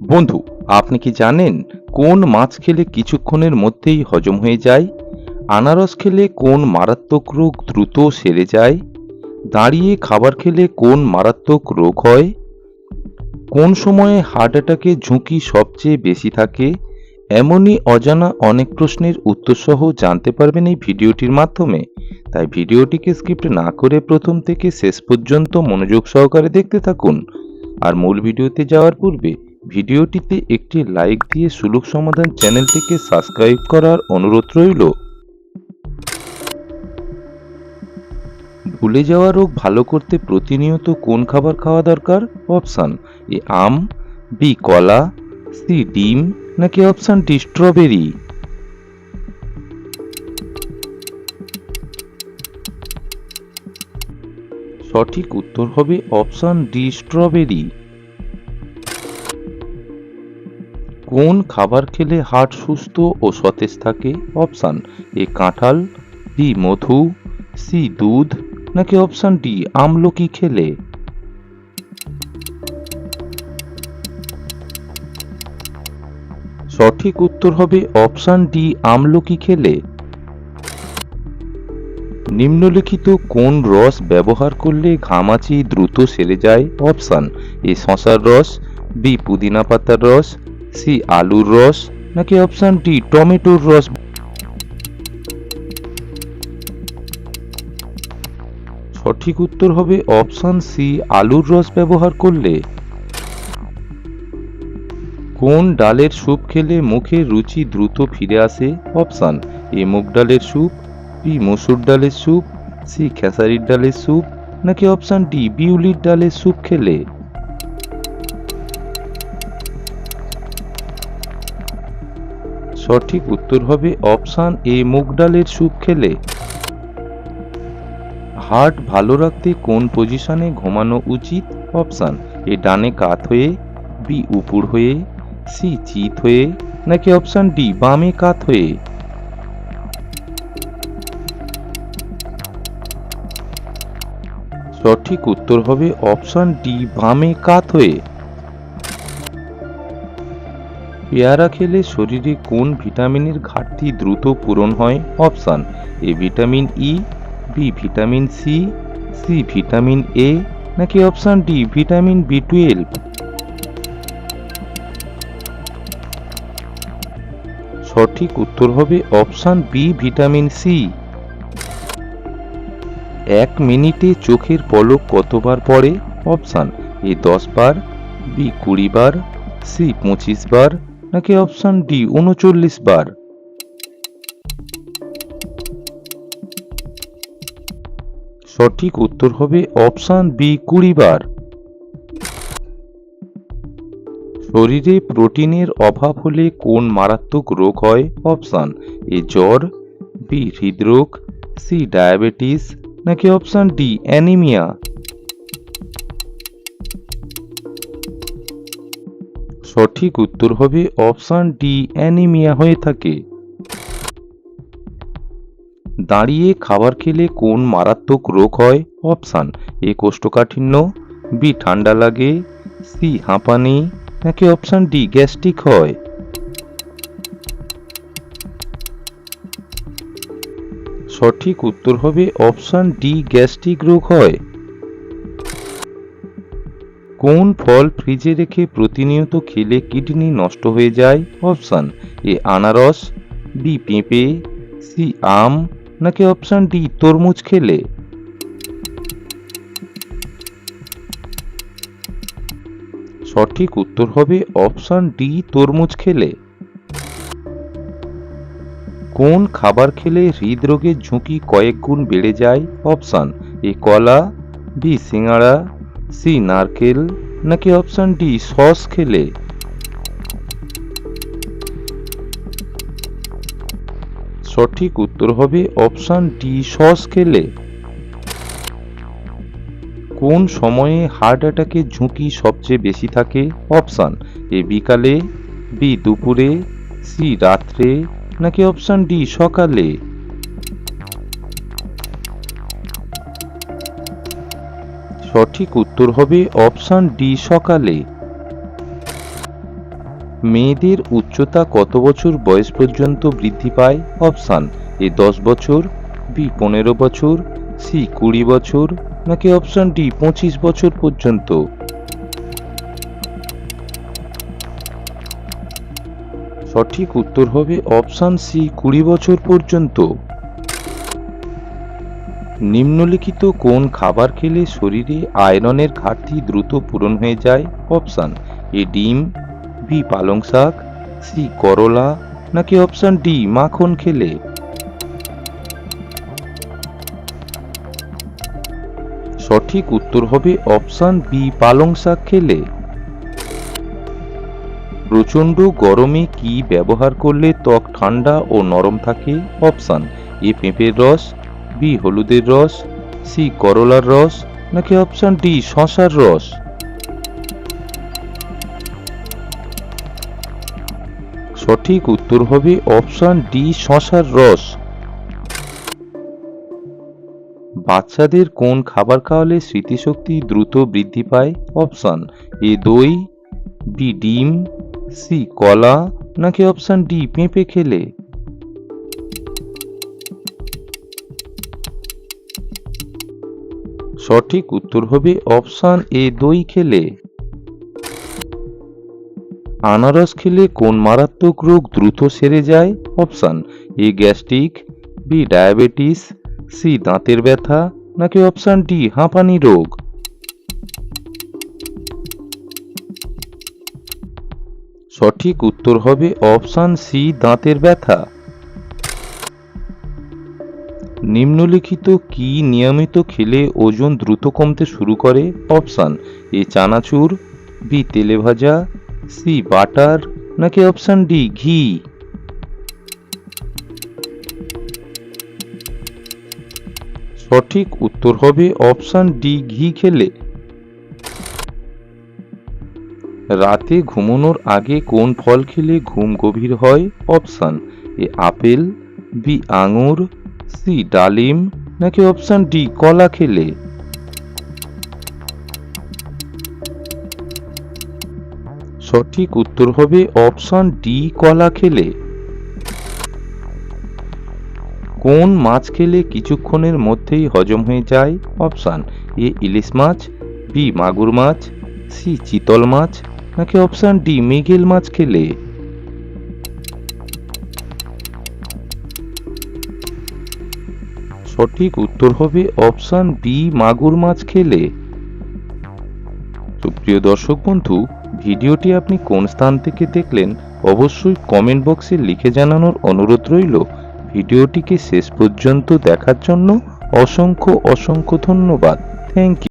বন্ধু, আপনি কি জানেন কোন মাছ খেলে কিছুক্ষণের মধ্যেই হজম হয়ে যায়? আনারস খেলে কোন মারাত্মক রোগ দ্রুত সেরে যায়? দাঁড়িয়ে খাবার খেলে কোন মারাত্মক রোগ হয়? কোন সময়ে হার্ট অ্যাটাকের ঝুঁকি সবচেয়ে বেশি থাকে? এমনই অজানা অনেক প্রশ্নের উত্তরসহ জানতে পারবেন এই ভিডিওটির মাধ্যমে। তাই ভিডিওটিকে স্কিপ্ট না করে প্রথম থেকে শেষ পর্যন্ত মনোযোগ সহকারে দেখতে থাকুন। আর মূল ভিডিওতে যাওয়ার পূর্বে ভিডিওটিতে একটি লাইক দিয়ে সুলুক সমাধান চ্যানেলটিকে সাবস্ক্রাইব করার অনুরোধ রইল। ভুলে যাওয়া রোগ ভালো করতে প্রতিনিয়ত কোন খাবার খাওয়া দরকার? অপশান, এ আম, বি কলা, সি ডিম, নাকি অপশান ডি স্ট্রবেরি? সঠিক উত্তর হবে অপশান ডি স্ট্রবেরি। কোন খাবার খেলে হার্ট সুস্থ ও সতেজ থাকে? অপশান এ কাঁঠাল বি মধু সি দুধ, নাকি অপশান ডি আমলকি খেলে? সঠিক উত্তর হবে অপশান ডি আমলকি খেলে। নিম্নলিখিত কোন রস ব্যবহার করলে ঘামাচি দ্রুত সেরে যায়? অপশান এ শশার রস বি পুদিনা পাতার রস সি আলুর রস নাকি অপশান ডি টমেটোর রস? সঠিক উত্তর হবে অপশান সি আলুর রস ব্যবহার করলে। কোন ডালের স্যুপ খেলে মুখের রুচি দ্রুত ফিরে আসে? অপশান এ মুগ ডালের স্যুপ, বি মসুর ডালের স্যুপ, সি খেসারির ডালের স্যুপ, নাকি অপশান ডি বিউলির ডালের স্যুপ খেলে? সঠিক উত্তর হবে অপশান এ, মুগ ডালের স্যুপ খেলে। হার্ট ভালো রাখতে কোন পজিশনে ঘুমানো উচিত? অপশান এ, ডানে কাত হয়ে, বি, উপর হয়ে, সি, চিত হয়ে, নাকি অপশান ডি, বামে কাত হয়ে? সঠিক উত্তর হবে অপশান ডি, বামে কাত হয়ে। পেয়ারা খেলে শরীরে কোন ভিটামিনের ঘাটতি দ্রুত পূরণ হয়? Option, A vitamin E, B vitamin C C vitamin A, নাকি option D vitamin B twelve? সঠিক উত্তর হবে অপশান বি ভিটামিন সি। এক মিনিটে চোখের পলক কতবার পড়ে? অপশান, এ দশ বার, বি কুড়ি বার, সি পঁচিশ বার নাকি অপশান ডি উনচল্লিশ বার। সঠিক উত্তর হবে অপশান বি কুড়ি বার। শরীরে প্রোটিনের অভাব হলে কোন মারাত্মক রোগ হয়? অপশান এ জ্বর বি হৃদরোগ সি ডায়াবেটিস নাকি অপশান ডি অ্যানিমিয়া সঠিক উত্তর হবে অপশান ডি, অ্যানিমিয়া হয়ে থাকে। দাঁড়িয়ে খাবার খেলে কোন মারাত্মক রোগ হয়? অপশান, এ কোষ্ঠকাঠিন্য, বি ঠান্ডা লাগে, সি হাঁপানি, নাকি অপশান ডি, গ্যাস্ট্রিক হয়? সঠিক উত্তর হবে অপশান ডি, গ্যাস্ট্রিক রোগ হয়। কোন ফল ফ্রিজে রেখে প্রতিনিয়ত খেলে কিডনি নষ্ট হয়ে যায়? অপশান এ আনারস, বি পেঁপে, সি আম, নাকি অপশান ডি তরমুজ খেলে? সঠিক উত্তর হবে অপশান ডি তরমুজ খেলে। কোন খাবার খেলে হৃদরোগের ঝুঁকি কয়েক গুণ বেড়ে যায়? অপশান এ কলা, বি সিঙ্গাড়া সি নারকেল নাকি অপশান ডি সস খেলে? সঠিক উত্তর হবে অপশন ডি সস খেলে। কোন সময়ে হার্ট অ্যাটাকের ঝুঁকি সবচেয়ে বেশি থাকে? অপশান এ বিকালে, বি দুপুরে, সি রাত্রে নাকি অপশান ডি সকালে? সঠিক উত্তর হবে অপশান ডি, সকালে। মেয়েদের উচ্চতা কত বছর বয়স পর্যন্ত বৃদ্ধি পায়? অপশান এ, দশ বছর, বি, পনেরো বছর, সি, কুড়ি বছর, নাকি অপশান ডি, পঁচিশ বছর পর্যন্ত? সঠিক উত্তর হবে অপশান সি, কুড়ি বছর পর্যন্ত। নিম্নলিখিত কোন খাবার খেলে শরীরে আয়রনের ঘাটতি দ্রুত পূরণ হয়ে যায়? অপশান এ ডিম, বি পালং শাক, সি করলা, নাকি অপশান ডি মাখন খেলে? সঠিক উত্তর হবে অপশান বি পালং শাক খেলে। প্রচণ্ড গরমে কি ব্যবহার করলে ত্বক ঠান্ডা ও নরম থাকে? অপশান এ পেঁপের রস বি হলুদের রস, সি করলার রস, নাকি অপশান ডি শশার রস? সঠিক উত্তর হবে অপশান ডি শশার রস। বাচ্চাদের কোন খাবার খাওয়ালে স্মৃতিশক্তি দ্রুত বৃদ্ধি পায়? অপশান এ দই, বি ডিম, সি কলা, নাকি অপশান ডি পেঁপে খেলে? সঠিক উত্তর হবে অপশান এ দই খেলে। আনারস খেলে কোন মারাত্মক রোগ দ্রুত সেরে যায়? Option A gastric, B diabetes, C দাঁতের ব্যথা, নাকি অপশান ডি হাঁপানি রোগ? সঠিক উত্তর হবে অপশান সি দাঁতের ব্যথা। নিম্নলিখিত কি নিয়মিত খেলে ওজন দ্রুত কমতে শুরু করে? অপশান, এ চানাচুর, বি তেলে ভাজা সি বাটার, নাকি অপশান ডি ঘি? সঠিক উত্তর হবে অপশান ডি ঘি খেলে। রাতে ঘুমানোর আগে কোন ফল খেলে ঘুম গভীর হয়? অপশান, এ আপেল, বি আঙুর সি, ডালিম, নাকি অপশান ডি, কলা খেলে? সঠিক উত্তর হবে অপশন ডি, কলা খেলে। কোন মাছ খেলে কিছুক্ষণের মধ্যেই হজম হয়ে যায়? অপশান এ, ইলিশ মাছ, বি, মাগুর মাছ, সি, চিতল মাছ, নাকি অপশান ডি, মৃগেল মাছ খেলে? সঠিক উত্তর হবে অপশান বি, মাগুর মাছ খেলে। সুপ্রিয় দর্শক বন্ধু, ভিডিওটি আপনি কোন স্থান থেকে দেখলেন, অবশ্যই কমেন্ট বক্সে লিখে জানানোর অনুরোধ রইল। ভিডিওটিকে শেষ পর্যন্ত দেখার জন্য অসংখ্য অসংখ্য ধন্যবাদ। Thank you